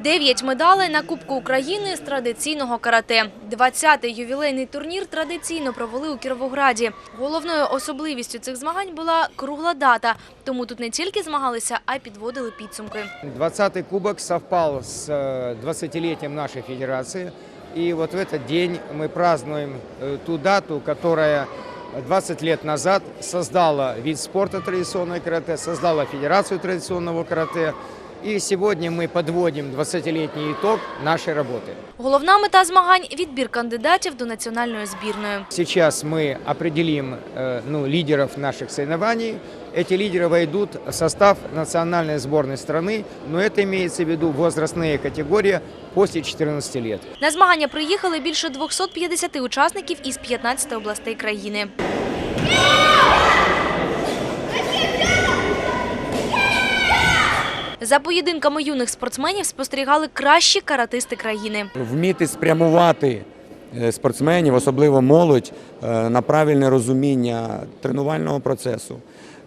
Дев'ять медалей на Кубку України з традиційного карате. 20-й ювілейний турнір традиційно провели у Кіровограді. Головною особливістю цих змагань була кругла дата. Тому тут не тільки змагалися, а й підводили підсумки. 20-й кубок совпал с э, 20-летием нашей федерации. И вот в этот день мы празднуем э, ту дату, которая 20 лет назад создала вид спорта традиционного карате, создала Федерацию традиционного карате. И сегодня мы подводим 20-летний итог нашей работы. Головна мета змагань – відбір кандидатів до національної збірної. Сейчас мы определим э, ну, лидеров наших соревнований. Эти лидеры войдут в состав национальной сборной страны, но это имеется в виду возрастные категории после 14 лет. На змагання приїхали більше 250 учасників із 15 областей країни. За поєдинками юних спортсменів спостерігали кращі каратисти країни. вміти спрямувати е, спортсменів, особливо молодь, е, на правильне розуміння тренувального процесу,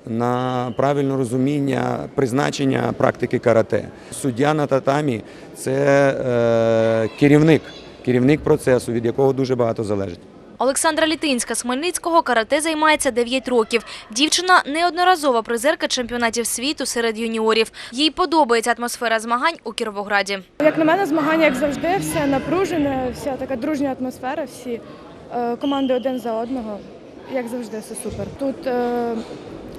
на правильне розуміння призначення практики карате. Суддя на татамі це е, керівник, керівник процесу, від якого дуже багато залежить. Олександра Літинська з Хмельницького карате займається 9 років. Дівчина неодноразова призерка чемпіонатів світу серед юніорів. Їй подобається атмосфера змагань у Кіровограді. Як на мене, змагання, як завжди, все напружене, вся така дружня атмосфера, всі е, команди один за одного. Як завжди, все супер. Тут е,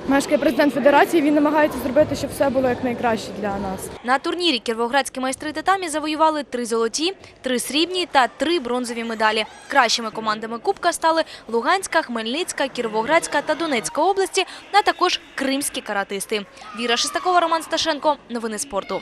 мешкає президент федерації, він намагається зробити, щоб все було якнайкраще для нас. На турнірі кіровоградські майстри татамі завоювали три золоті, три срібні та три бронзові медалі. Кращими командами Кубка стали Луганська, Хмельницька, Кіровоградська та Донецька області, а також кримські каратисти. Віра Шестакова, Роман Сташенко. Новини спорту.